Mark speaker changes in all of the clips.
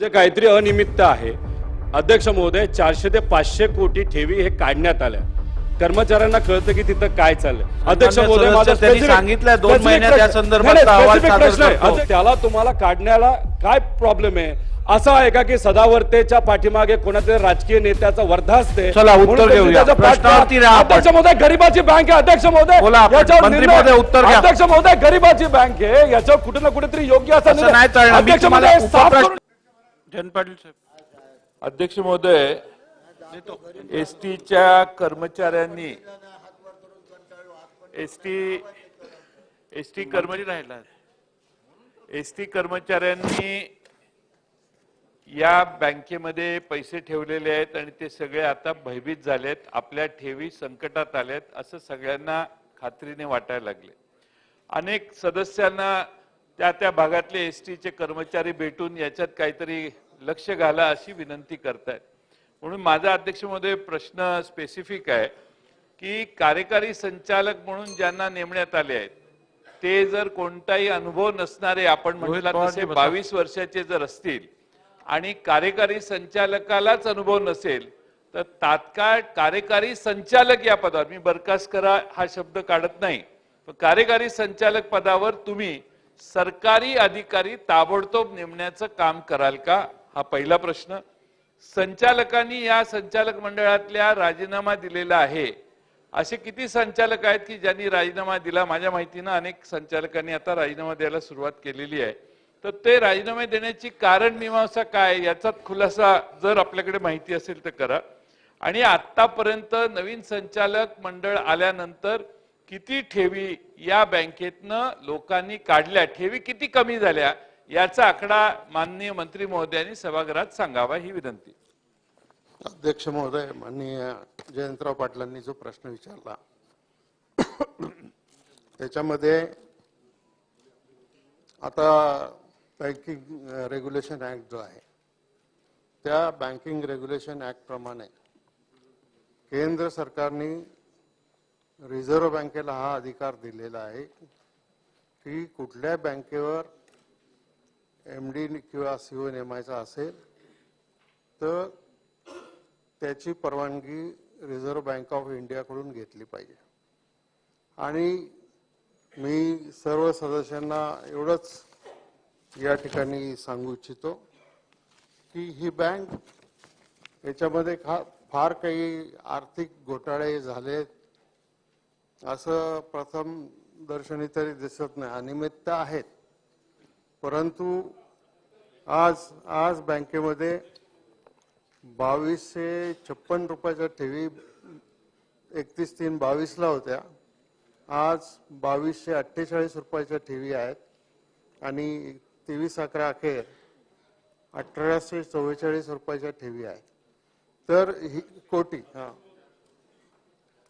Speaker 1: जे काहीतरी अनियमितता आहे अध्यक्ष महोदय चारशे ते पाचशे कोटी ठेवी हे काढण्यात आल्या कर्मचाऱ्यांना कळतं की तिथं काय चाललंय अध्यक्ष महोदय माझा
Speaker 2: सदस्य, त्यांनी
Speaker 1: specific-
Speaker 2: सांगितलंय दोन
Speaker 1: specific
Speaker 2: महिन्यात
Speaker 1: प्रश्न-
Speaker 2: या संदर्भात
Speaker 1: नाही, नाही,
Speaker 2: अहवाल
Speaker 1: specific
Speaker 2: सादर
Speaker 1: प्रश्न आहे.
Speaker 2: करतो.
Speaker 1: अध्यक्ष, त्याला तुम्हाला काढण्याला काय प्रॉब्लेम आहे असं आहे का की सदावर्तेच्या पाठीमागे कोणातरी राजकीय नेत्याचा वर्धा असते
Speaker 2: चला, उत्तर
Speaker 1: म्हणून त्यांनी
Speaker 2: घेऊया.
Speaker 1: त्याचा पाठपुरावा-
Speaker 2: प्रश्नावरती राहा आपण.
Speaker 1: अध्यक्ष महोदय गरीबाची बँक आहे अध्यक्ष महोदय
Speaker 2: बोला आपण.
Speaker 1: याच्यावर
Speaker 2: मंत्री
Speaker 1: निर्णय-
Speaker 2: महोदय, उत्तर घ्या.
Speaker 1: अध्यक्ष महोदय गरीबाची बँक आहे याच्यावर कुठे ना कुठेतरी योग्य असा
Speaker 2: असं नाही चालणार मी
Speaker 1: अध्यक्ष
Speaker 2: तुम्हाला
Speaker 1: महोदय साफ
Speaker 2: उपप्रश्न-
Speaker 1: करून-
Speaker 2: जयंत पाटील साहेब.
Speaker 3: अध्यक्ष महोदय एस टीच्या कर्मचाऱ्यांनी एस टी एस टी कर्मचारी राहिला. एस टी कर्मचाऱ्यांनी या बँकेमध्ये पैसे ठेवलेले आहेत आणि ते सगळे आता भयभीत झालेत आपल्या ठेवी संकटात आल्यात असं सगळ्यांना खात्रीने वाटायला लागले. अनेक सदस्यांना त्या त्या भागातले एस टीचे कर्मचारी भेटून याच्यात काहीतरी लक्ष घाला अशी विनंती करतायत म्हणून माझा अध्यक्ष महोदय प्रश्न स्पेसिफिक आहे की कार्यकारी संचालक म्हणून ज्यांना नेमण्यात आले आहेत ते जर कोणताही अनुभव नसणारे आपण म्हटलं तसे. बावीस वर्षाचे जर असतील आणि कार्यकारी संचालकालाच अनुभव नसेल तर तात्काळ कार्यकारी संचालक या पदावर मी बरखास्त करा हा शब्द काढत नाही पण कार्यकारी संचालक पदावर तुम्ही सरकारी अधिकारी ताबडतोब नेमण्याचं काम कराल का? हा पहिला प्रश्न. संचालकांनी या संचालक मंडळातल्या राजीनामा दिलेला आहे. असे किती संचालक आहेत की ज्यांनी राजीनामा दिला? माझ्या माहितीनं अनेक संचालकांनी आता राजीनामा द्यायला सुरुवात केलेली आहे. तर ते राजीनामे देण्याची कारण मीमांसा काय? याचा खुलासा जर आपल्याकडे माहिती असेल तर करा. आणि आतापर्यंत नवीन संचालक मंडळ आल्यानंतर किती ठेवी या बँकेतनं लोकांनी काढल्या? ठेवी किती कमी झाल्या? याचा आकडा माननीय मंत्री महोदयांनी सभागृहात सांगावा ही विनंती.
Speaker 4: अध्यक्ष महोदय माननीय जयंतराव पाटलांनी जो प्रश्न विचारला त्याच्यामध्ये आता बँकिंग रेग्युलेशन ऍक्ट जो आहे त्या बँकिंग रेग्युलेशन ऍक्ट प्रमाणे केंद्र सरकारने रिझर्व्ह बँकेला हा अधिकार दिलेला आहे की कुठल्या बँकेवर एम डी किंवा सीओ नेमायचा असेल तर त्याची परवानगी रिझर्व्ह बँक ऑफ इंडियाकडून घेतली पाहिजे. आणि मी सर्व सदस्यांना एवढंच या ठिकाणी सांगू इच्छितो की ही बँक याच्यामध्ये खा फार काही आर्थिक घोटाळे झालेत असं प्रथम दर्शनी तरी दिसत नाही. अनिमित्त आहेत. परंतु आज आज बँकेमध्ये बावीसशे छप्पन रुपयाच्या ठेवी एकतीस तीन बावीसला होत्या. आज बावीसशे अठ्ठेचाळीस रुपयाच्या ठेवी आहेत. आणि तेवीस अकरा अखेर अठराशे चव्वेचाळीस रुपयाच्या ठेवी आहेत. तर ही कोटी हा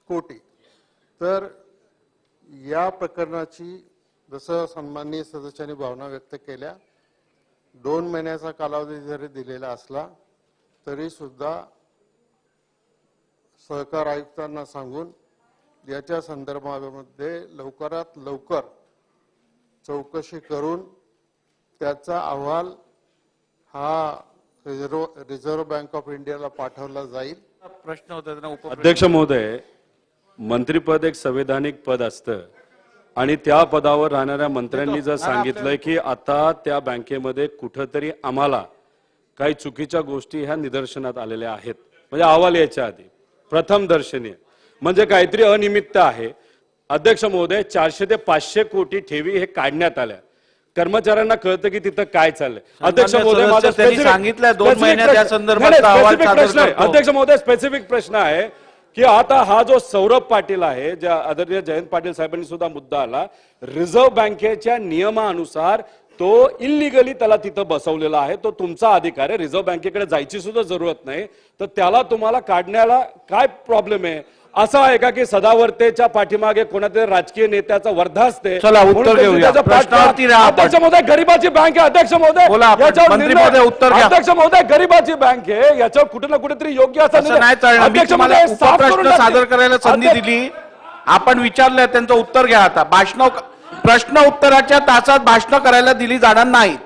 Speaker 4: कोटी तर या प्रकरणाची जसं सन्माननीय सदस्यांनी भावना व्यक्त केल्या दोन महिन्याचा कालावधी जरी दिलेला असला तरी सुद्धा सहकार आयुक्तांना सांगून याच्या संदर्भामध्ये लवकरात लवकर चौकशी करून त्याचा अहवाल हा रिझर्व रिझर्व्ह बँक ऑफ इंडियाला पाठवला जाईल.
Speaker 2: प्रश्न होता त्यांना
Speaker 1: अध्यक्ष महोदय मंत्रीपद एक संवैधानिक पद असतं. आणि त्या पदावर राहणाऱ्या मंत्र्यांनी जर सांगितलंय की आता त्या बँकेमध्ये कुठंतरी आम्हाला काही चुकीच्या गोष्टी ह्या निदर्शनात आलेल्या आहेत. म्हणजे अहवाल याच्या आधी. प्रथम दर्शनीय. म्हणजे काहीतरी अनियमितता आहे. अध्यक्ष महोदय चारशे ते पाचशे कोटी ठेवी हे काढण्यात आल्या. कर्मचाऱ्यांना कळतं की तिथं काय चाललंय. अध्यक्ष महोदय माझा
Speaker 2: सांगितलंय दोन महिन्यात.
Speaker 1: अध्यक्ष महोदय स्पेसिफिक प्रश्न आहे. की आता हा जो सौरभ पाटील आहे ज्या आदरणीय जयंत पाटील साहेबांनी सुद्धा मुद्दा आला रिझर्व्ह बँकेच्या नियमानुसार तो इलिगली त्याला तिथं बसवलेला आहे. तो तुमचा अधिकार आहे. रिझर्व्ह बँकेकडे जायची सुद्धा जरूरत नाही. तर त्याला तुम्हाला काढण्याला काय प्रॉब्लेम आहे? असं आहे का की सदावर्तेच्या पाठीमागे कोणातरी राजकीय नेत्याचा वर्धा असते. अध्यक्ष महोदय गरीबाची बँक आहे अध्यक्ष महोदय.
Speaker 2: उत्तर.
Speaker 1: अध्यक्ष महोदय गरीबाची बँक आहे याच्यावर कुठे ना कुठेतरी योग्य असा अध्यक्ष महोदय, टाकते.
Speaker 2: सादर करायला संधी दिली. आपण विचारलंय त्यांचं उत्तर घ्या आता. भाषण प्रश्न उत्तराच्या तासात भाषण करायला दिली जाणार नाहीत.